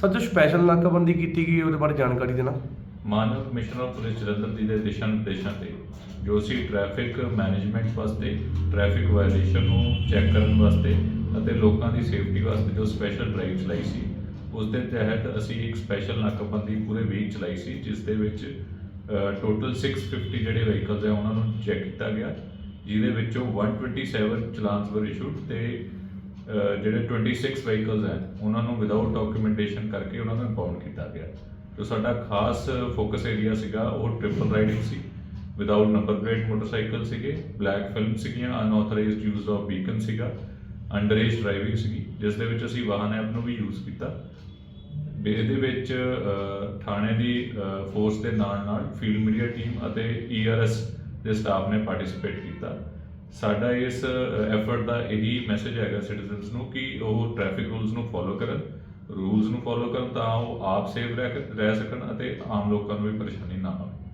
Sir, ਜੋ special ਨਾਕਾਬੰਦੀ ਕੀਤੀ ਗਈ, ਉਹਦੇ ਬਾਰੇ ਜਾਣਕਾਰੀ ਦੇਣਾ। ਮਾਨਵ ਕਮਿਸ਼ਨਰ ਪੁਲਿਸ ਜਲੰਧਰ ਜੀ ਦੇ ਦਿਸ਼ਾ ਨਿਰਦੇਸ਼ਾਂ ਤੇ, ਜੋ ਅਸੀਂ ਟ੍ਰੈਫਿਕ ਮੈਨੇਜਮੈਂਟ ਵਾਸਤੇ ਟ੍ਰੈਫਿਕ ਵਾਇਲੇਸ਼ਨ ਨੂੰ ਚੈੱਕ ਕਰਨ ਵਾਸਤੇ ਅਤੇ ਲੋਕਾਂ ਦੀ ਸੇਫਟੀ ਵਾਸਤੇ ਜੋ ਸਪੈਸ਼ਲ ਡਰਾਈਵ ਚਲਾਈ ਸੀ, ਉਸ ਦੇ ਤਹਿਤ ਅਸੀਂ ਇੱਕ ਸਪੈਸ਼ਲ ਨਾਕਾਬੰਦੀ ਪੂਰੇ ਵੀਕ ਚਲਾਈ ਸੀ, ਜਿਸ ਦੇ ਵਿੱਚ ਟੋਟਲ 650 ਜਿਹੜੇ ਵਹੀਕਲਸ ਹੈ, ਉਹਨਾਂ ਨੂੰ ਚੈੱਕ ਕੀਤਾ ਗਿਆ, ਜਿਹਦੇ ਵਿੱਚੋਂ 127 ਚਲਾਨਸ ਵਰ ਇਸ਼ੂਡ ਤੇ ਜਿਹੜੇ 26 ਵਹੀਕਲਸ ਹੈ, ਉਹਨਾਂ ਨੂੰ ਵਿਦਆਊਟ ਡਾਕੂਮੈਂਟੇਸ਼ਨ ਕਰਕੇ ਉਹਨਾਂ ਨੂੰ ਇੰਪਾਊਂਡ ਕੀਤਾ ਗਿਆ। ਜੋ ਸਾਡਾ ਖਾਸ ਫੋਕਸ ਏਰੀਆ ਸੀਗਾ, ਉਹ ਟ੍ਰਿਪਲ ਰਾਈਡਿੰਗ ਸੀ। ਵਿਦਆਊਟ ਨੰਬਰ ਪਲੇਟ ਮੋਟਰਸਾਈਕਲ ਸੀਗੇ ਬਲੈਕ ਫਿਲਮ ਸੀਗੀਆਂ ਅਨਆਥੋਰਾਈਜ਼ਡ ਯੂਜ਼ ਆਫ ਵੀਕਨ ਸੀਗਾ ਅੰਡਰ ਏਜ ਡਰਾਈਵਿੰਗ ਸੀਗੀ, ਜਿਸ ਦੇ ਵਿੱਚ ਅਸੀਂ ਵਾਹਨ ਐਪ ਨੂੰ ਵੀ ਯੂਜ਼ ਕੀਤਾ। ਇਹਦੇ ਵਿੱਚ ਥਾਣੇ ਦੀ ਫੋਰਸ ਦੇ ਨਾਲ ਨਾਲ ਫੀਲਡ ਮੀਡੀਆ ਟੀਮ ਅਤੇ ਈਆਰਐਸ ਦੇ ਸਟਾਫ ਨੇ ਪਾਰਟਿਸਿਪੇਟ ਕੀਤਾ। ਸਾਡਾ ਇਸ ਐਫਰਟ ਦਾ ਇਹੀ ਮੈਸੇਜ ਹੈਗਾ ਸਿਟੀਜ਼ਨਸ ਨੂੰ ਕਿ ਉਹ ਟ੍ਰੈਫਿਕ ਰੂਲਸ ਨੂੰ ਫੋਲੋ ਕਰਨ ਰੂਲਸ ਨੂੰ ਫੋਲੋ ਕਰਨ ਤਾਂ ਉਹ ਆਪ ਸੇਫ ਰਹਿ ਰਹਿ ਸਕਣ ਅਤੇ ਆਮ ਲੋਕਾਂ ਨੂੰ ਵੀ ਪਰੇਸ਼ਾਨੀ ਨਾ ਆਵੇ